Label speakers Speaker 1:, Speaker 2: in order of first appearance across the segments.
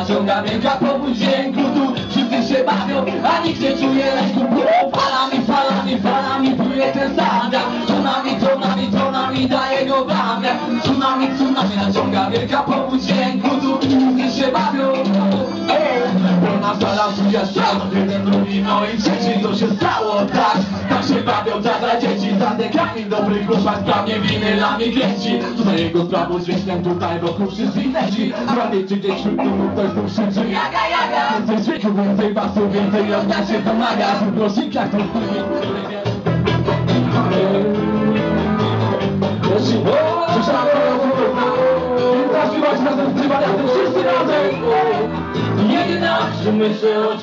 Speaker 1: naciąga wielka powódź dźwięku Tu wszyscy się bawią, a nikt nie czuje lęku. Falami, falami, falami pluje ten wiatr Tsunami, tsunami, tsunami daje go jak Tsunami, tsunami naciąga wielka powódź dźwięku Tu wszyscy się bawią. Pełna sala studia strzał Jeden, drugi, no i trzeci To się stało, tak. Tak się bawią zadra dzieci Za dekami dobrych chłopak Sprawnie winylami kręci Tutaj jego sprawą dźwiękiem Tutaj wokół wszyscy leci Prawie czy gdzieś wśród tłumu ktoś tu krzyczy Jaga, jaga! Więcej dźwięku, więcej basu Więcej nas się pomaga W głosikach Jeśli słyszałem Zaśpiewać razem z tym wariatem Wszyscy razem. Jednakże myślę od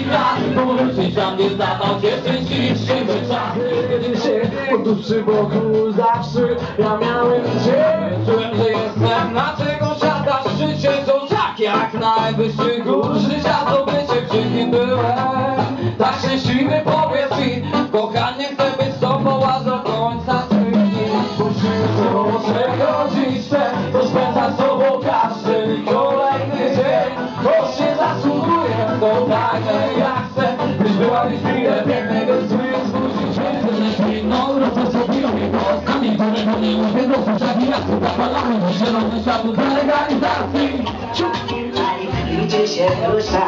Speaker 1: kilku ostatnich lat Powrócić tam nie zdawał się szczęśliwszy czas Kiedy się podróży wokół zawsze Ja miałem ciebie Czułem, że jestem na czego siada Życie to tak jak najwyższy gór Życia to bycie przy nim byłem Tak szczęśliwy powiedz gani wapendo kujadili
Speaker 2: kutapala mwisho msabu gani gani safi Lusa,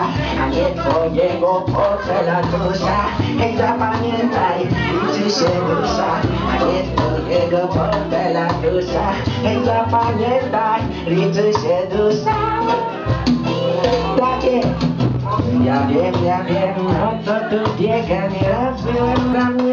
Speaker 2: aliyepo jengo pote la kosa Exapanitai, itishe lusa Aliyepo jengo pote la kosa Exapanitai, itishe lusa Takie, ja wiem, ja wiem, o co tu biega, nie raz byłem na mnie